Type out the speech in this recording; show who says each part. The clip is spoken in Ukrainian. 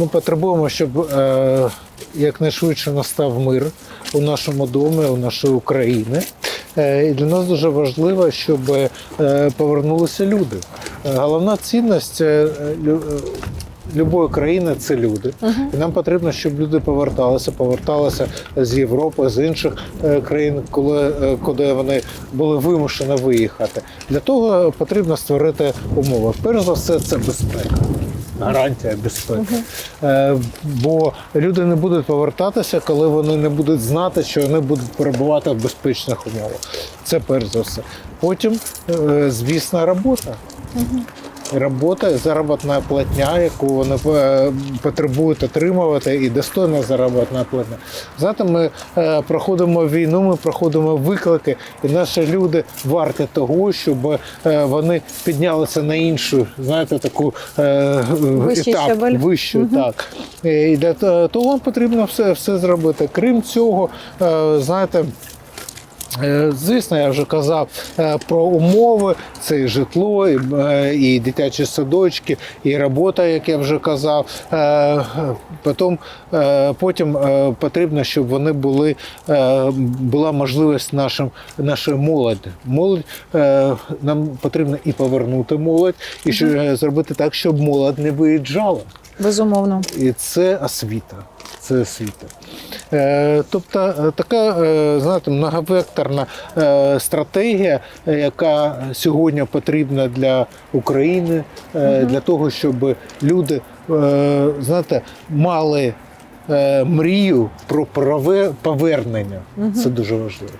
Speaker 1: Ми потребуємо, щоб е, якнайшвидше настав мир у нашому домі, у нашої України. Е, І для нас дуже важливо, щоб е, повернулися люди. Е, Головна цінність е, е, любої країни це люди. І нам потрібно, щоб люди поверталися, поверталися з Європи, з інших е, країн, коли, е, куди вони були вимушені виїхати. Для того потрібно створити умови. Перш за все, це безпека. Гарантія безпеки. Е, бо люди не будуть повертатися, коли вони не будуть знати, що вони будуть перебувати в безпечних умовах. Це перш за все. Потім, е, звісно, робота. Робота, заробітна платня, яку вони е, потребують отримувати, і достойна заробітна платня. Знаєте, ми е, проходимо війну, ми проходимо виклики, і наші люди варті того, щоб е, вони піднялися на іншу, знаєте, таку
Speaker 2: Вищий
Speaker 1: етап,
Speaker 2: щабель.
Speaker 1: вищу, так. І для того потрібно все, все зробити. Крім цього, знаєте. Е, Звісно, я вже казав е, про умови: це і житло, і, е, дитячі садочки, і робота, як я вже казав. Потім, потім потрібно, щоб вони були, була можливість нашим, нашої молоді. Молодь нам потрібно і повернути молодь, і е, зробити так, щоб молодь не виїжджала.
Speaker 2: Безумовно.
Speaker 1: І це освіта. Це освіта. Е, тобто е, така е, знаєте, многовекторна стратегія, яка сьогодні потрібна для України, для того, щоб люди знаєте, мали мрію про повернення. Це дуже важливо.